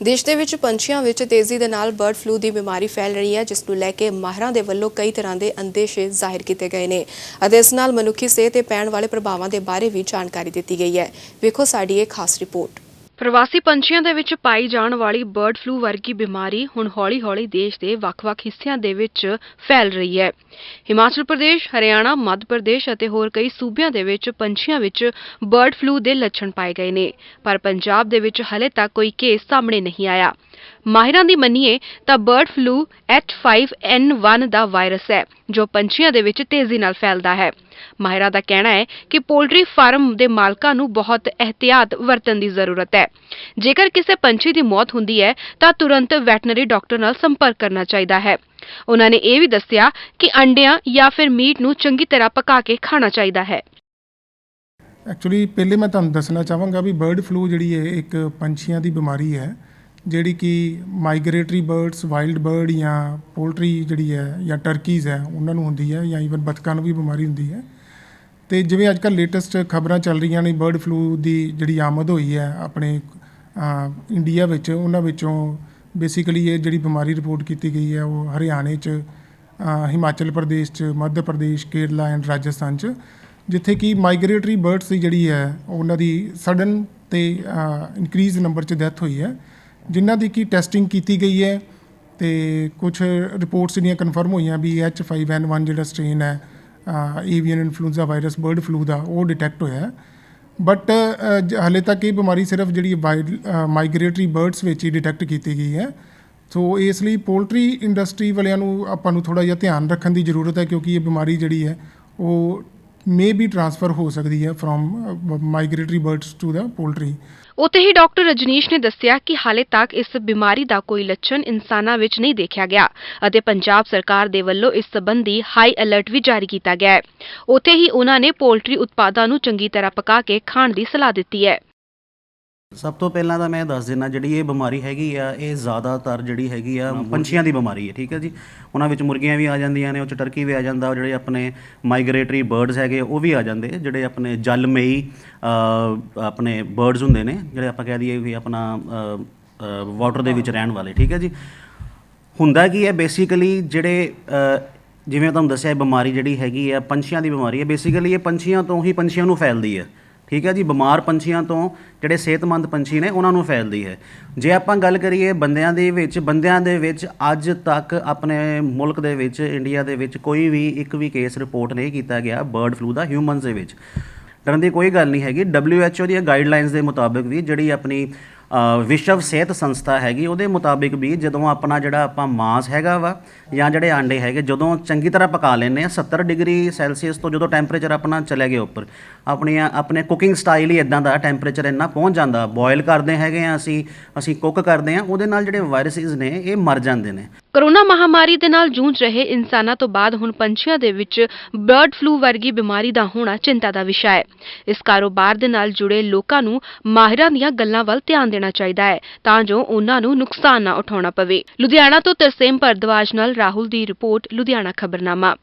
ਦੇਸ਼ ਦੇ ਵਿੱਚ ਪੰਛੀਆਂ ਵਿੱਚ ਤੇਜ਼ੀ ਦੇ ਨਾਲ ਬਰਡ ਫਲੂ ਦੀ ਬਿਮਾਰੀ ਫੈਲ ਰਹੀ ਹੈ, ਜਿਸ ਨੂੰ ਲੈ ਕੇ ਮਾਹਰਾਂ ਦੇ ਵੱਲੋਂ ਕਈ ਤਰ੍ਹਾਂ ਦੇ ਅੰਦੇਸ਼ੇ ਜ਼ਾਹਿਰ ਕੀਤੇ ਗਏ ਨੇ ਅਤੇ ਇਸ ਨਾਲ ਮਨੁੱਖੀ ਸਿਹਤ ਤੇ ਪੈਣ ਵਾਲੇ ਪ੍ਰਭਾਵਾਂ ਦੇ ਬਾਰੇ ਵੀ ਜਾਣਕਾਰੀ ਦਿੱਤੀ ਗਈ ਹੈ। ਵੇਖੋ ਸਾਡੀ ਇਹ ਖਾਸ ਰਿਪੋਰਟ। ਪ੍ਰਵਾਸੀ ਪੰਛੀਆਂ ਦੇ ਵਿੱਚ ਪਾਈ ਜਾਣ ਵਾਲੀ ਬਰਡ ਫਲੂ ਵਰਗੀ ਬਿਮਾਰੀ ਹੁਣ ਹੌਲੀ-ਹੌਲੀ ਦੇਸ਼ ਦੇ ਵੱਖ-ਵੱਖ ਹਿੱਸਿਆਂ ਦੇ ਵਿੱਚ ਫੈਲ ਰਹੀ ਹੈ। ਹਿਮਾਚਲ ਪ੍ਰਦੇਸ਼, ਹਰਿਆਣਾ, ਮੱਧ ਪ੍ਰਦੇਸ਼ ਅਤੇ ਹੋਰ ਕਈ ਸੂਬਿਆਂ ਦੇ ਵਿੱਚ ਪੰਛੀਆਂ ਵਿੱਚ ਬਰਡ ਫਲੂ ਦੇ ਲੱਛਣ ਪਾਏ ਗਏ ਨੇ ਪਰ ਪੰਜਾਬ ਦੇ ਵਿੱਚ ਹਲੇ ਤੱਕ ਕੋਈ ਕੇਸ ਸਾਹਮਣੇ ਨਹੀਂ ਆਇਆ। ਮਾਹਿਰਾਂ ਦੀ ਮੰਨੀਏ ਤਾਂ ਬਰਡ ਫਲੂ H5N1 ਦਾ ਵਾਇਰਸ ਹੈ, ਜੋ ਪੰਛੀਆਂ ਦੇ ਵਿੱਚ ਤੇਜ਼ੀ ਨਾਲ ਫੈਲਦਾ ਹੈ। ਮਾਹਿਰਾਂ ਦਾ ਕਹਿਣਾ ਹੈ ਕਿ ਪੋਲਟਰੀ ਫਾਰਮ ਦੇ ਮਾਲਕਾਂ ਨੂੰ ਬਹੁਤ ਅਹਤਿਆਤ ਵਰਤਣ ਦੀ ਜ਼ਰੂਰਤ ਹੈ। ਜੇਕਰ ਕਿਸੇ ਪੰਛੀ ਦੀ ਮੌਤ ਹੁੰਦੀ ਹੈ, ਤਾਂ ਤੁਰੰਤ ਵੈਟਰਨਰੀ ਡਾਕਟਰ ਨਾਲ ਸੰਪਰਕ ਕਰਨਾ ਚਾਹੀਦਾ ਹੈ। ਉਹਨਾਂ ਨੇ ਇਹ ਵੀ ਦੱਸਿਆ ਕਿ ਅੰਡਿਆਂ ਜਾਂ ਫਿਰ ਮੀਟ ਨੂੰ ਚੰਗੀ ਤਰ੍ਹਾਂ ਪਕਾ ਕੇ ਖਾਣਾ ਚਾਹੀਦਾ ਹੈ। ਐਕਚੁਅਲੀ ਪਹਿਲੇ ਮੈਂ ਤੁਹਾਨੂੰ ਦੱਸਣਾ ਚਾਹਾਂਗਾ ਵੀ ਬਰਡ ਫਲੂ ਜਿਹੜੀ ਹੈ, ਇੱਕ ਪੰਛੀਆਂ ਦੀ ਬਿਮਾਰੀ ਹੈ। ਜਿਹੜੀ ਕਿ ਮਾਈਗਰੇਟਰੀ ਬਰਡਸ ਵਾਈਲਡ ਬਰਡ ਜਾਂ ਪੋਲਟਰੀ ਜਿਹੜੀ ਹੈ ਜਾਂ ਟਰਕੀਜ਼ ਹੈ, ਉਹਨਾਂ ਨੂੰ ਹੁੰਦੀ ਹੈ ਜਾਂ ਈਵਨ ਬਤਕਾਂ ਨੂੰ ਵੀ ਬਿਮਾਰੀ ਹੁੰਦੀ ਹੈ। ਅਤੇ ਜਿਵੇਂ ਅੱਜ ਕੱਲ੍ਹ ਲੇਟੈਸਟ ਖਬਰਾਂ ਚੱਲ ਰਹੀਆਂ ਨੇ ਬਰਡ ਫਲੂ ਦੀ ਜਿਹੜੀ ਆਮਦ ਹੋਈ ਹੈ ਆਪਣੇ ਇੰਡੀਆ ਵਿੱਚ, ਉਹਨਾਂ ਵਿੱਚੋਂ ਬੇਸਿਕਲੀ ਇਹ ਜਿਹੜੀ ਬਿਮਾਰੀ ਰਿਪੋਰਟ ਕੀਤੀ ਗਈ ਹੈ, ਉਹ ਹਰਿਆਣੇ 'ਚ ਹਿਮਾਚਲ ਪ੍ਰਦੇਸ਼ 'ਚ, ਮੱਧ ਪ੍ਰਦੇਸ਼, ਕੇਰਲਾ ਐਂਡ ਰਾਜਸਥਾਨ 'ਚ, ਜਿੱਥੇ ਕਿ ਮਾਈਗਰੇਟਰੀ ਬਰਡਸ ਦੀ ਜਿਹੜੀ ਹੈ, ਉਹਨਾਂ ਦੀ ਸਡਨ ਤੇ ਇਨਕਰੀਜ਼ ਨੰਬਰ 'ਚ ਡੈਥ ਹੋਈ ਹੈ। ਜਿਨ੍ਹਾਂ ਦੀ ਕੀ ਟੈਸਟਿੰਗ ਕੀਤੀ ਗਈ ਹੈ ਤੇ ਕੁਝ ਰਿਪੋਰਟਸ ਜਿਹੜੀਆਂ ਕਨਫਰਮ ਹੋਈਆਂ ਵੀ H5N1 ਜਿਹੜਾ ਸਟ੍ਰੇਨ ਹੈ avian influenza virus bird flu ਦਾ, ਉਹ ਡਿਟੈਕਟ ਹੋਇਆ ਹੈ। ਬਟ ਹਲੇ ਤੱਕ ਇਹ ਬਿਮਾਰੀ ਸਿਰਫ ਜਿਹੜੀ ਮਾਈਗ੍ਰੇਟਰੀ ਬਰਡਸ ਵਿੱਚ ਹੀ ਡਿਟੈਕਟ ਕੀਤੀ ਗਈ ਹੈ। ਸੋ ਇਸ ਲਈ ਪੋਲਟਰੀ ਇੰਡਸਟਰੀ ਵਾਲਿਆਂ ਨੂੰ ਆਪਾਂ ਨੂੰ ਥੋੜਾ ਜਿਹਾ ਧਿਆਨ ਰੱਖਣ ਦੀ ਜ਼ਰੂਰਤ ਹੈ ਕਿਉਂਕਿ ਇਹ ਬਿਮਾਰੀ ਜਿਹੜੀ ਹੈ, ਉਹ ਮੇ ਬੀ ਟ੍ਰਾਂਸਫਰ ਹੋ ਸਕਦੀ ਹੈ from migratory birds to the poultry ਉੱਥੇ ਹੀ ਡਾਕਟਰ ਰਜਨੀਸ਼ ਨੇ ਦੱਸਿਆ ਕਿ ਹਾਲੇ ਤੱਕ ਇਸ ਬਿਮਾਰੀ ਦਾ ਕੋਈ ਲੱਛਣ ਇਨਸਾਨਾਂ ਵਿੱਚ ਨਹੀਂ ਦੇਖਿਆ ਗਿਆ ਅਤੇ ਪੰਜਾਬ ਸਰਕਾਰ ਦੇ ਵੱਲੋਂ ਇਸ ਸੰਬੰਧੀ ਹਾਈ ਅਲਰਟ ਵੀ ਜਾਰੀ ਕੀਤਾ ਗਿਆ ਹੈ। ਉੱਥੇ ਹੀ ਉਹਨਾਂ ਨੇ ਪੋਲਟਰੀ ਉਤਪਾਦਾਂ ਨੂੰ ਚੰਗੀ ਤਰ੍ਹਾਂ ਪਕਾ ਕੇ ਖਾਣ ਦੀ ਸਲਾਹ ਦਿੱਤੀ ਹੈ। ਸਭ ਤੋਂ ਪਹਿਲਾਂ ਤਾਂ ਮੈਂ ਦੱਸ ਦਿੰਦਾ ਜਿਹੜੀ ਇਹ ਬਿਮਾਰੀ ਹੈਗੀ ਆ ਇਹ ਜ਼ਿਆਦਾਤਰ ਜਿਹੜੀ ਹੈਗੀ ਆ ਪੰਛੀਆਂ ਦੀ ਬਿਮਾਰੀ ਹੈ ਠੀਕ ਹੈ ਜੀ? ਉਹਨਾਂ ਵਿੱਚ ਮੁਰਗੀਆਂ ਵੀ ਆ ਜਾਂਦੀਆਂ ਨੇ ਉਹ ਚ ਟਰਕੀ ਵੀ ਆ ਜਾਂਦਾ ਉਹ ਜਿਹੜੇ ਆਪਣੇ ਮਾਈਗ੍ਰੇਟਰੀ ਬਰਡਸ ਹੈਗੇ ਉਹ ਵੀ ਆ ਜਾਂਦੇ ਜਿਹੜੇ ਆਪਣੇ ਜਲਮਈ ਆਪਣੇ ਬਰਡਸ ਹੁੰਦੇ ਨੇ ਜਿਹੜੇ ਆਪਾਂ ਕਹਿ ਦਈਏ ਵੀ ਆਪਣਾ ਵਾਟਰ ਦੇ ਵਿੱਚ ਰਹਿਣ ਵਾਲੇ ਠੀਕ ਹੈ ਜੀ? ਹੁੰਦਾ ਕੀ ਹੈ ਬੇਸਿਕਲੀ ਜਿਹੜੇ ਜਿਵੇਂ ਤੁਹਾਨੂੰ ਦੱਸਿਆ ਇਹ ਬਿਮਾਰੀ ਜਿਹੜੀ ਹੈਗੀ ਆ ਪੰਛੀਆਂ ਦੀ ਬਿਮਾਰੀ ਹੈ ਬੇਸਿਕਲੀ ਇਹ ਪੰਛੀਆਂ ਤੋਂ ਹੀ ਪੰਛੀਆਂ ਨੂੰ ਫੈਲਦੀ ਹੈ। ਠੀਕ ਹੈ ਜੀ, ਬਿਮਾਰ ਪੰਛੀਆਂ ਤੋਂ ਜਿਹੜੇ ਸਿਹਤਮੰਦ ਪੰਛੀ ਨੇ, ਉਹਨਾਂ ਨੂੰ ਫੈਲਦੀ ਹੈ। ਜੇ ਆਪਾਂ ਗੱਲ ਕਰੀਏ ਬੰਦਿਆਂ ਦੇ ਵਿੱਚ, ਬੰਦਿਆਂ ਦੇ ਵਿੱਚ ਅੱਜ ਤੱਕ ਆਪਣੇ ਮੁਲਕ ਦੇ ਵਿੱਚ, ਇੰਡੀਆ ਦੇ ਵਿੱਚ ਕੋਈ ਵੀ ਇੱਕ ਵੀ ਕੇਸ ਰਿਪੋਰਟ ਨਹੀਂ ਕੀਤਾ ਗਿਆ ਬਰਡ ਫਲੂ ਦਾ ਹਿਊਮਨਸ ਦੇ ਵਿੱਚ। ਡਰਨ ਦੀ ਕੋਈ ਗੱਲ ਨਹੀਂ ਹੈਗੀ WHO ਦੀਆਂ ਗਾਈਡਲਾਈਨਸ ਦੇ ਮੁਤਾਬਕ ਵੀ ਜਿਹੜੀ ਆਪਣੀ ਵਿਸ਼ਵ ਸਿਹਤ ਸੰਸਥਾ ਹੈਗੀ, ਉਹਦੇ ਮੁਤਾਬਿਕ ਵੀ ਜਦੋਂ ਆਪਣਾ ਜਿਹੜਾ ਆਪਾਂ ਮਾਸ ਹੈਗਾ ਵਾ, ਜਾਂ ਜਿਹੜੇ ਆਂਡੇ ਹੈਗੇ, ਜਦੋਂ ਚੰਗੀ ਤਰ੍ਹਾਂ ਪਕਾ ਲੈਂਦੇ ਆ 70 ਡਿਗਰੀ ਸੈਲਸੀਅਸ ਤੋਂ ਜਦੋਂ ਟੈਂਪਰੇਚਰ ਆਪਣਾ ਚਲੇ ਗਿਆ ਉੱਪਰ, ਆਪਣੀਆਂ, ਆਪਣੇ ਕੁਕਿੰਗ ਸਟਾਈਲ ਹੀ ਇਦਾਂ ਦਾ ਟੈਂਪਰੇਚਰ ਇੰਨਾ ਪਹੁੰਚ ਜਾਂਦਾ ਬੋਇਲ ਕਰਦੇ ਹੈਗੇ ਆ ਅਸੀਂ ਅਸੀਂ ਕੁੱਕ ਕਰਦੇ ਆ ਉਹਦੇ ਨਾਲ ਜਿਹੜੇ ਵਾਇਰਸਿਸ ਨੇ, ਇਹ ਮਰ ਜਾਂਦੇ ਨੇ। ਕਰੋਨਾ ਮਹਾਮਾਰੀ ਦੇ ਨਾਲ ਜੂਝ ਰਹੇ ਇਨਸਾਨਾਂ ਤੋਂ ਬਾਅਦ ਹੁਣ ਪੰਛੀਆਂ ਦੇ ਵਿੱਚ ਬਰਡ ਫਲੂ ਵਰਗੀ ਬਿਮਾਰੀ ਦਾ ਹੋਣਾ ਚਿੰਤਾ ਦਾ ਵਿਸ਼ਾ ਹੈ। ਇਸ ਕਾਰੋਬਾਰ ਦੇ ਨਾਲ ਜੁੜੇ ਲੋਕਾਂ ਨੂੰ ਮਾਹਿਰਾਂ ਦੀਆਂ ਗੱਲਾਂ ਵੱਲ ਧਿਆਨ ਦੇਣਾ ਚਾਹੀਦਾ ਹੈ ਤਾਂ ਜੋ ਉਹਨਾਂ ਨੂੰ ਨੁਕਸਾਨ ਨਾ ਉਠਾਉਣਾ ਪਵੇ। ਲੁਧਿਆਣਾ ਤੋਂ ਤਰਸੇਮ ਭਰਦਵਾਜ ਨਾਲ ਰਾਹੁਲ ਦੀ ਰਿਪੋਰਟ, ਲੁਧਿਆਣਾ ਖਬਰਨਾਮਾ।